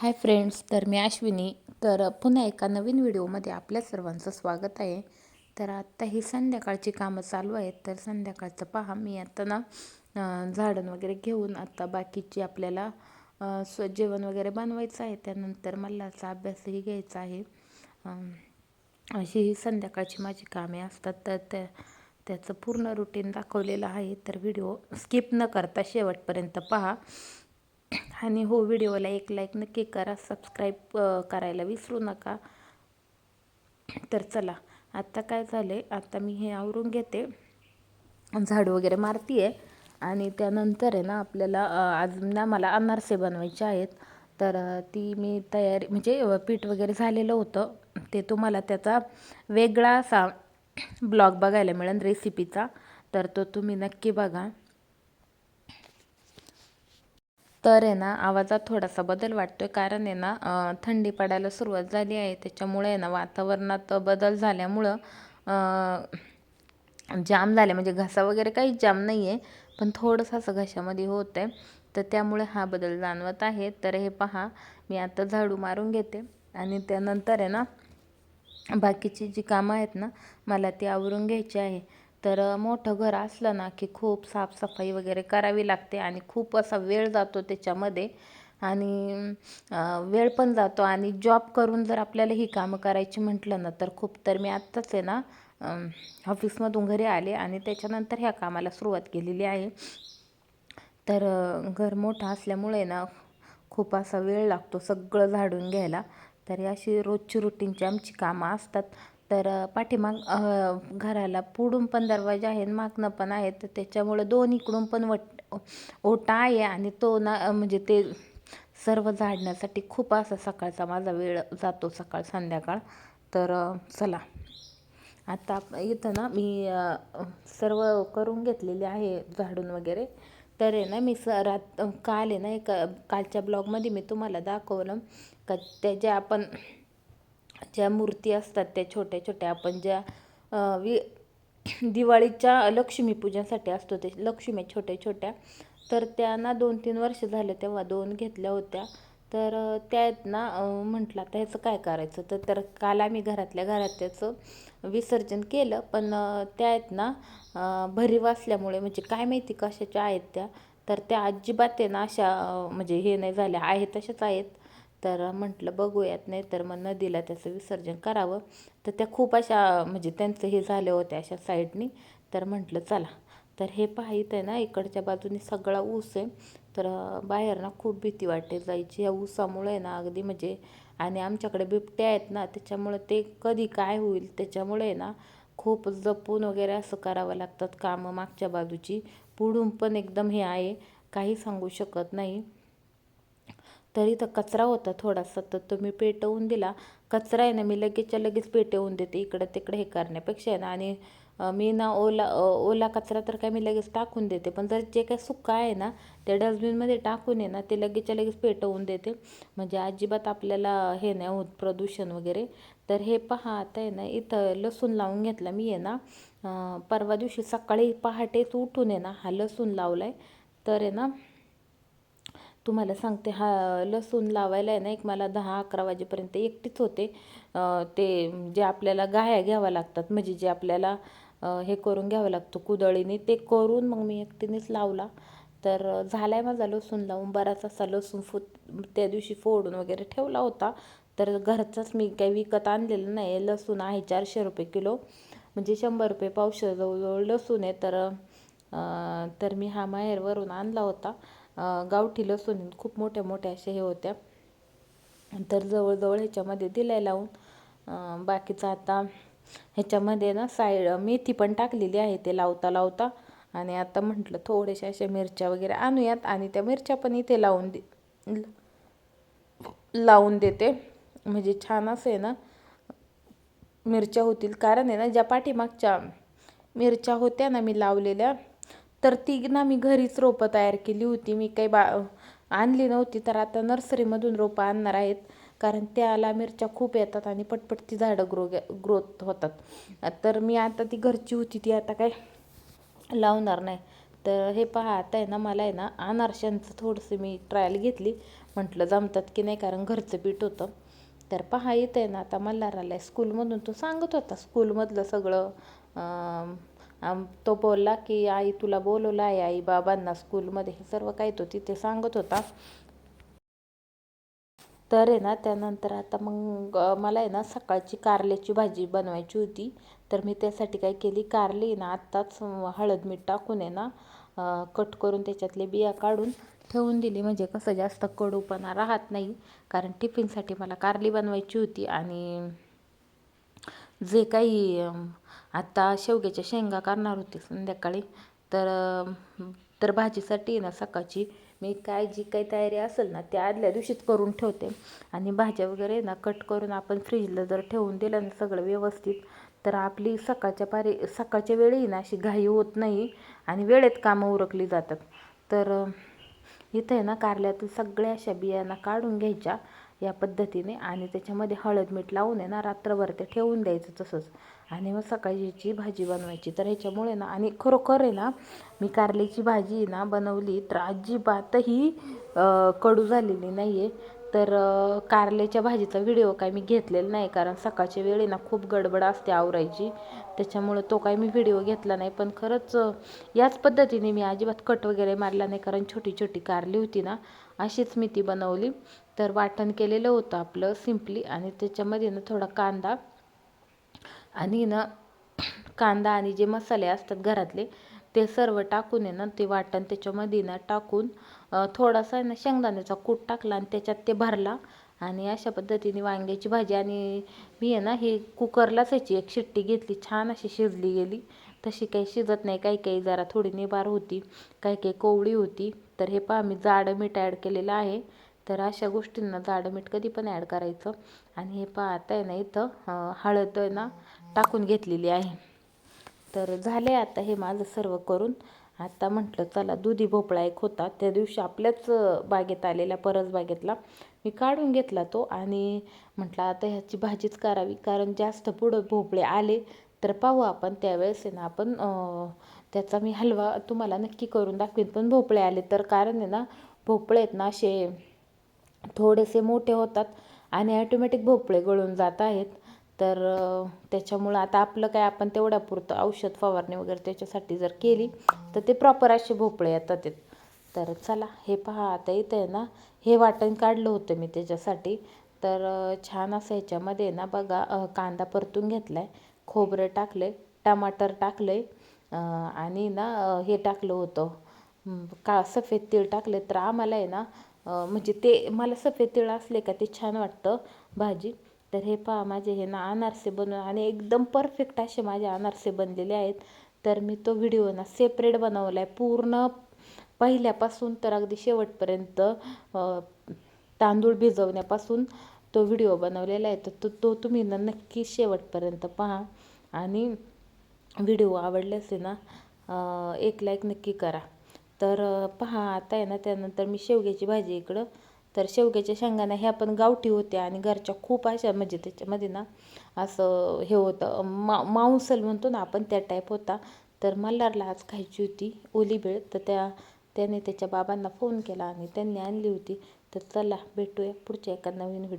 Hi friends तर मी अश्विनी. तर पुन्हा एका नवीन व्हिडिओमध्ये आपल्या सर्वांचं स्वागत आहे. तर आत्ता ही संध्याकाळची कामं चालू आहेत. तर संध्याकाळचं पहा मी आता ना झाडं झाडण वगैरे घेऊन आत्ता बाकीची आपल्याला स्व जेवण वगैरे बनवायचं आहे. त्यानंतर मल्लाचा अभ्यासही घ्यायचा आहे. अशी ही संध्याकाळची माझी कामे असतात. तर त्या त्याचं पूर्ण रुटीन दाखवलेलं आहे. तर व्हिडिओ स्किप न करता शेवटपर्यंत पहा. आणि हो व्हिडिओला एक लाईक नक्की करा. सबस्क्राईब करायला विसरू नका. तर चला आत्ता काय झालं आहे आत्ता मी हे आवरून घेते. झाड वगैरे मारती आहे आणि त्यानंतर आहे ना आपल्याला अजून आज ना मला अनारसे बनवायचे आहेत. तर ती मी तयारी म्हणजे पीठ वगैरे झालेलं होतं. ते तुम्हाला त्याचा वेगळा असा ब्लॉग बघायला मिळेल रेसिपीचा. तर तो तुम्ही नक्की बघा. तर आहे ना आवाजात थोडासा बदल वाटतो आहे कारण आहे ना थंडी पडायला सुरुवात झाली आहे. त्याच्यामुळे आहे ना वातावरणात बदल झाल्यामुळं जाम झाले. म्हणजे घसा वगैरे काहीच जाम नाही आहे पण थोडंसं असं घशामध्ये होत आहे तर त्यामुळे हा बदल जाणवत आहे. तर हे पहा मी आता झाडू मारून घेते. आणि त्यानंतर आहे ना बाकीची जी कामं आहेत ना मला ती आवरून घ्यायची आहे. तर मोठं घर असलं ना की खूप साफसफाई वगैरे करावी लागते आणि खूप असा वेळ जातो त्याच्यामध्ये आणि वेळ पण जातो आणि जॉब करून जर आपल्याला ही कामं करायची म्हटलं ना तर खूप तर मी आत्ताच आहे ना ऑफिसमधून घरी आले आणि त्याच्यानंतर ह्या कामाला सुरुवात केलेली आहे. तर घर मोठं असल्यामुळे ना खूप असा वेळ लागतो सगळं झाडून घ्यायला. तर अशी रोजची रुटीनची आमची कामं असतात. तर पाठीमाग घराला पुढून पण दरवाजा आहे मागणं पण आहे तर त्याच्यामुळं दोन इकडून पण वट ओटा आहे आणि तो ना म्हणजे ते सर्व झाडण्यासाठी खूप असा सकाळचा माझा वेळ जातो सकाळ संध्याकाळ. तर चला. आता आप- इथं ना मी सर्व करून घेतलेले आहे झाडून वगैरे. तर आहे ना मी स रात काल आहे ना एक कालच्या ब्लॉगमध्ये मी तुम्हाला दाखवलं. का त्या ज्या आपण ज्या मूर्ती असतात त्या छोट्या छोट्या आपण ज्या वि दिवाळीच्या लक्ष्मीपूजनासाठी असतो ते लक्ष्मी छोट्या छोट्या तर त्यांना दोन तीन वर्ष झाले तेव्हा दोन घेतल्या होत्या. तर त्यात त्या आहेत ना म्हटलं आता ह्याचं काय करायचं? तर तर काल आम्ही घरातल्या घरात त्याचं विसर्जन केलं पण त्यात त्या आहेत ना भरीव असल्यामुळे म्हणजे काय माहिती कशाच्या आहेत त्या तर त्या अजिबात आहे ना अशा म्हणजे हे नाही झाल्या आहेत तशाच आहेत. तर म्हटलं बघूयात. नाही तर मग नदीला त्याचं विसर्जन करावं. तर त्या खूप अशा म्हणजे त्यांचं हे झालं होत्या अशा साईडनी. तर म्हटलं चला. तर हे पाहित आहे ना इकडच्या बाजूने सगळा ऊस आहे. तर बाहेर ना खूप भीती वाटते जायची. या ऊसामुळे ना अगदी म्हणजे आणि आमच्याकडे बिबट्या आहेत ना त्याच्यामुळे ते कधी काय होईल त्याच्यामुळे आहे ना खूप जपून वगैरे असं करावं लागतात कामं मागच्या बाजूची. पुढून पण एकदम हे आहे. काही सांगू शकत नाही. तरी तर कचरा होता थोडासा तर तो मी पेटवून दिला. कचरा आहे ना मी लगेचच्या लगेच पेटवून देते इकडं तिकडे हे करण्यापेक्षा आहे ना. आणि मी ना ओला ओला कचरा तर काय मी लगेच टाकून देते. पण जर जे काय सुका आहे ना ते डस्टबिनमध्ये टाकून आहे ना ते लगेचच्या लगेच पेटवून देते. म्हणजे अजिबात आपल्याला हे नाही होत प्रदूषण वगैरे. तर हे पहा आता आहे ना इथं लसूण लावून घेतला मी आहे ना. परवा दिवशी सकाळी पहाटेच उठून आहे ना हा लसूण लावला आहे तर आहे ना तुम्हाला सांगते हा लसूण लावायला आहे ना एक मला दहा अकरा वाजेपर्यंत एकटीच होते. ते जे आपल्याला गाया घ्याव्या लागतात म्हणजे जे आपल्याला हे करून घ्यावं लागतं कुदळीने ते करून मग मी एकटीनेच लावला. तर झाला आहे माझा लसूण लावून बराच असा लसूण फुट त्या दिवशी फोडून वगैरे ठेवला होता. तर घरचाच मी काही विकत आणलेलं नाही लसूण आहे चारशे रुपये किलो. म्हणजे शंभर रुपये पावशे जवळजवळ लसूण आहे तर तर मी हा माहेरवरून आणला होता. गावठी लसूण खूप मोठ्या मोठ्या अशा हे होत्या. तर जवळजवळ ह्याच्यामध्ये दिलाय लावून. बाकीचं आता ह्याच्यामध्ये ना साईड मेथी पण टाकलेली आहे ते लावता लावता. आणि आता म्हटलं थोड्याशा अशा मिरच्या वगैरे आणूयात आणि त्या मिरच्या पण इथे लावून दे लावून देते. म्हणजे छान असं आहे ना मिरच्या होतील. कारण आहे ना ज्या पाठीमागच्या मिरच्या होत्या ना मी लावलेल्या तर ती ना मी घरीच रोपं तयार केली होती. मी काही बा आणली नव्हती तर आता नर्सरीमधून रोपं आणणार आहेत. कारण त्याला मिरच्या खूप येतात आणि पटपट ती झाडं ग्रो ग्रोथ होतात. तर मी आता ती घरची होती ती आता काय लावणार नाही. तर हे पहा आता आहे ना मला आहे ना अनारशांचं थोडंसं मी ट्रायल घेतली. म्हटलं जमतात की नाही कारण घरचं पीठ होतं. तर पहा येतं आहे ना आता मल्हाराला स्कूलमधून तो सांगत होता. स्कूलमधलं सगळं आम- तो बोलला की आई तुला बोलवलं आहे आई बाबांना स्कूलमध्ये. हे सर्व काही तो तिथे सांगत होता. तर आहे ना त्यानंतर आता मग मला आहे ना सकाळची कारल्याची भाजी बनवायची होती. तर मी त्यासाठी काय केली कारली ना आत्ताच हळद मीठ टाकून आहे ना कट करून त्याच्यातले बिया काढून ठेवून दिली. म्हणजे कसं जास्त कडूपणा राहत नाही कारण टिफिनसाठी मला कारली बनवायची होती आणि जे काही आत्ता आता शेवग्याच्या शेंगा करणार होते संध्याकाळी तर तर भाजीसाठी ना सकाळची मी काय जी काही तयारी असेल ना त्या आदल्या दिवशीच करून ठेवते. आणि भाज्या वगैरे ना कट करून आपण फ्रीजला जर ठेवून दिलं ना सगळं व्यवस्थित तर आपली सकाळच्या पारी सकाळच्या वेळी ना अशी घाई होत नाही आणि वेळेत कामं उरकली जातात. तर इथे इथं आहे ना कारल्यातून सगळ्या अशा बियाणा काढून घ्यायच्या. या पद्धतीने आणि त्याच्यामध्ये हळद मीठ लावून आहे ना रात्रभर ते ठेवून द्यायचं तसंच. आणि मग सकाळची भाजी बनवायची तर ह्याच्यामुळे ना आणि खरोखर आहे ना मी कारल्याची भाजी ना बनवली तर अजिबातही कडू झालेली नाही आहे तर कारल्याच्या भाजीचा व्हिडिओ काय मी घेतलेला नाही कारण सकाळच्या वेळी ना खूप गडबड असते आवरायची. त्याच्यामुळं तो काय मी व्हिडिओ घेतला नाही पण खरंच याच पद्धतीने मी अजिबात कट वगैरे मारला नाही कारण छोटी छोटी कारली होती ना अशीच मी ती बनवली. तर वाटण केलेलं होतं आपलं सिम्पली. आणि त्याच्यामध्ये ना थोडा कांदा आणि ना कांदा आणि जे मसाले असतात घरातले ते सर्व टाकून आहे ना ते वाटण त्याच्यामध्ये ना टाकून थोडासा आहे ना शेंगदाण्याचा कूट टाकला आणि त्याच्यात ते भरला. आणि अशा पद्धतीने वांग्याची भाजी आणि मी आहे ना ही कुकरलाच ह्याची एक शिट्टी घेतली. छान अशी शिजली गेली. तशी काही शिजत नाही. काही काही जरा थोडी निबार होती काही काही कोवळी होती. तर हे पहा मी जाडं मीठ ॲड केलेलं आहे. तर अशा गोष्टींना जाडं मीठ कधी पण ॲड करायचं. आणि हे पाहता आता आहे ना इथं हळद आहे ना टाकून घेतलेली आहे. तर झाले आता हे माझं सर्व करून. आता म्हटलं चला दुधी भोपळा एक होता. त्या दिवशी आपल्याच बागेत आलेल्या परस बागेतला. मी काढून घेतला तो आणि म्हटलं आता ह्याची भाजीच करावी. कारण जास्त पुढं भोपळे आले तर पाहू आपण. त्यावेळेस आहे ना आपण त्याचा मी हलवा तुम्हाला नक्की करून दाखवीन. पण भोपळे आले तर. कारण आहे ना भोपळे आहेत ना असे थोडेसे मोठे होतात आणि ॲटोमॅटिक भोपळे गळून जात आहेत. तर त्याच्यामुळं आता आपलं काय आपण तेवढ्यापुरतं औषध फवारणी वगैरे त्याच्यासाठी जर केली तर ते प्रॉपर असे भोपळे येतात तर चला हे पहा आता इथं आहे ना हे वाटण काढलं होतं मी त्याच्यासाठी. तर छान असं ह्याच्यामध्ये ना बघा कांदा परतून घेतला आहे खोबरं टाकलं आहे टमाटर टाकलं आहे आणि ना हे टाकलं होतं का सफेद तीळ टाकले तर आम्हाला आहे ना म्हणजे ते मला सफेद तीळ असले का ते छान वाटतं भाजी. तर हे पहा माझे हे ना अनारसे बनवून आणि एकदम परफेक्ट असे माझे अनारसे बनलेले आहेत. तर मी तो व्हिडिओ ना सेपरेट बनवला आहे पूर्ण पहिल्यापासून तर अगदी शेवटपर्यंत तांदूळ भिजवण्यापासून तो व्हिडिओ बनवलेला आहे. तर तो तो तुम्ही ना नक्की शेवटपर्यंत पहा. आणि व्हिडिओ आवडले असेल ना एक लाईक नक्की करा. तर पहा आता आहे ना त्यानंतर मी शेवग्याची भाजी इकडं. तर शेवग्याच्या शेंगांना ह्या पण गावठी होत्या आणि घरच्या खूप अशा म्हणजे त्याच्यामध्ये ना असं हे होतं मा मांसल म्हणतो ना आपण त्या टाईप होता. तर मल्हारला आज खायची होती ओलीबेळ तर त्या त्याने त्याच्या बाबांना फोन केला आणि त्यांनी आणली होती. तर चला भेटूया पुढच्या एका नवीन व्हिडिओ